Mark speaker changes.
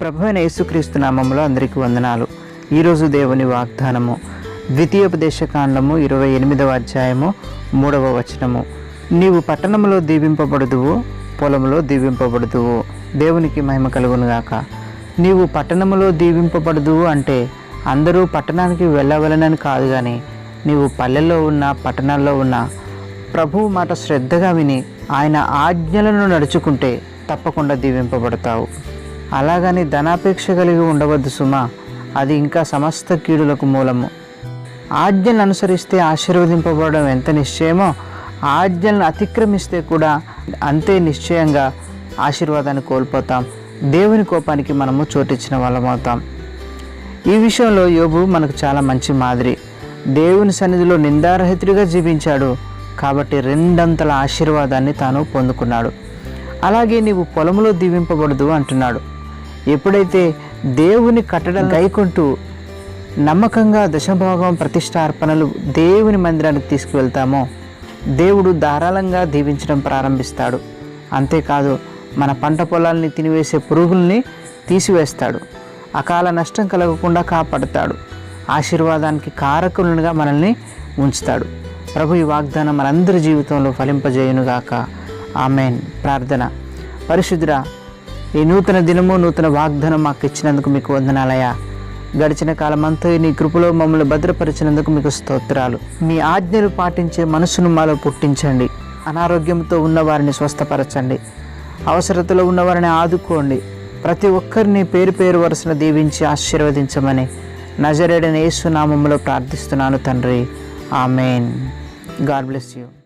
Speaker 1: ప్రభు అయిన యేసుక్రీస్తు నామంలో అందరికీ వందనాలు. ఈరోజు దేవుని వాగ్దానము. ద్వితీయోపదేశకాండము ఇరవై ఎనిమిదవ అధ్యాయము మూడవ వచనము. నీవు పట్టణంలో దీవింపబడుదువు పొలంలో దీవింపబడుదువు. దేవునికి మహిమ కలుగునుగాక నీవు పట్టణంలో దీవింపబడుదువు అంటే అందరూ పట్టణానికి వెళ్ళవలనని కాదు కానీ నీవు పల్లెల్లో ఉన్న పట్టణాల్లో ఉన్న ప్రభువు మాట శ్రద్ధగా విని ఆయన ఆజ్ఞలను నడుచుకుంటే తప్పకుండా దీవింపబడతావు. అలాగని ధనాపేక్ష కలిగి ఉండవద్దు సుమా. అది ఇంకా సమస్త కీడులకు మూలము. ఆజ్ఞలను అనుసరిస్తే ఆశీర్వదింపబడడం ఎంత నిశ్చయమో ఆజ్ఞలను అతిక్రమిస్తే కూడా అంతే నిశ్చయంగా ఆశీర్వాదాన్ని కోల్పోతాం. దేవుని కోపానికి మనము చోటిచ్చిన వాళ్ళమవుతాం ఈ విషయంలో యోబు మనకు చాలా మంచి మాదిరి. దేవుని సన్నిధిలో నిందారహితుడిగా జీవించాడు. కాబట్టి రెండంతల ఆశీర్వాదాన్ని తాను పొందుకున్నాడు. అలాగే నీవు పొలంలో దీవింపబడదు అంటున్నాడు. ఎప్పుడైతే దేవుని కట్టడం గైకుంటూ నమ్మకంగా దశభాగం ప్రతిష్టార్పణలు దేవుని మందిరానికి తీసుకువెళ్తామో దేవుడు ధారాళంగా దీవించడం ప్రారంభిస్తాడు. అంతేకాదు మన పంట పొలాల్ని తినివేసే పురుగుల్ని తీసివేస్తాడు. అకాల నష్టం కలగకుండా కాపాడుతాడు. ఆశీర్వాదానికి కారకులుగా మనల్ని ఉంచుతాడు. ప్రభు ఈ వాగ్దానం మనందరి జీవితంలో ఫలింపజేయునుగాక. ఆమెన్. ప్రార్థన. పరిశుద్ధురా ఈ నూతన దినము నూతన వాగ్దానం మాకు ఇచ్చినందుకు మీకు వందనాలయ్యా. గడిచిన కాలమంతా నీ కృపలో మమ్మల్ని భద్రపరిచినందుకు మీకు స్తోత్రాలు. మీ ఆజ్ఞలు పాటించే మనసును మాలో పుట్టించండి. అనారోగ్యంతో ఉన్న వారిని స్వస్థపరచండి. అవసరతలో ఉన్నవారిని ఆదుకోండి. ప్రతి ఒక్కరిని పేరు పేరు వరుసను దీవించి ఆశీర్వదించమని నజరేడని యేసు నామములో ప్రార్థిస్తున్నాను తండ్రి. ఆమెన్. God bless you.